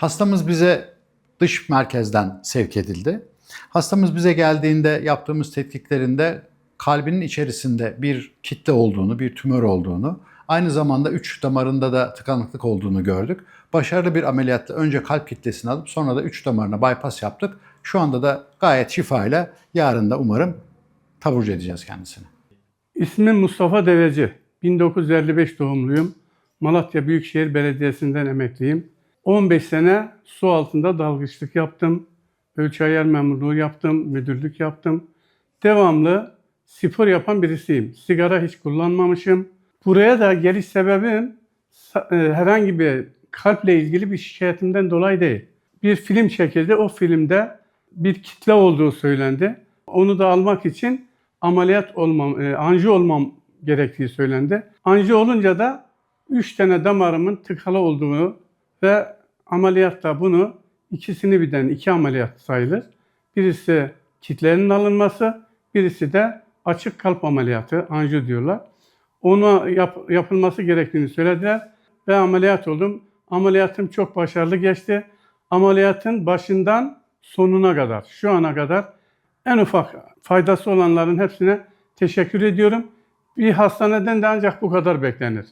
Hastamız bize dış merkezden sevk edildi. Hastamız bize geldiğinde yaptığımız tetkiklerinde kalbinin içerisinde bir kitle olduğunu, bir tümör olduğunu, aynı zamanda üç damarında da tıkanıklık olduğunu gördük. Başarılı bir ameliyatla önce kalp kitlesini alıp sonra da üç damarına bypass yaptık. Şu anda da gayet şifayla yarın da umarım taburcu edeceğiz kendisini. İsmim Mustafa Deveci. 1955 doğumluyum. Malatya Büyükşehir Belediyesi'nden emekliyim. 15 sene su altında dalgıçlık yaptım. Ölçü ayar memurluğu yaptım, müdürlük yaptım. Devamlı spor yapan birisiyim. Sigara hiç kullanmamışım. Buraya da geliş sebebim e, herhangi bir kalple ilgili bir şikayetimden dolayı değil. Bir film çekildi. O filmde bir kitle olduğu söylendi. Onu da almak için ameliyat olmam, e, anji olmam gerektiği söylendi. Anji olunca da 3 tane damarımın tıkalı olduğunu ve ameliyatta bunu ikisini birden iki ameliyat sayılır. Birisi kitlenin alınması, birisi de açık kalp ameliyatı, anji diyorlar. Ona yap- yapılması gerektiğini söylediler ve ameliyat oldum. Ameliyatım çok başarılı geçti. Ameliyatın başından sonuna kadar, şu ana kadar en ufak faydası olanların hepsine teşekkür ediyorum. Bir hastaneden de ancak bu kadar beklenir.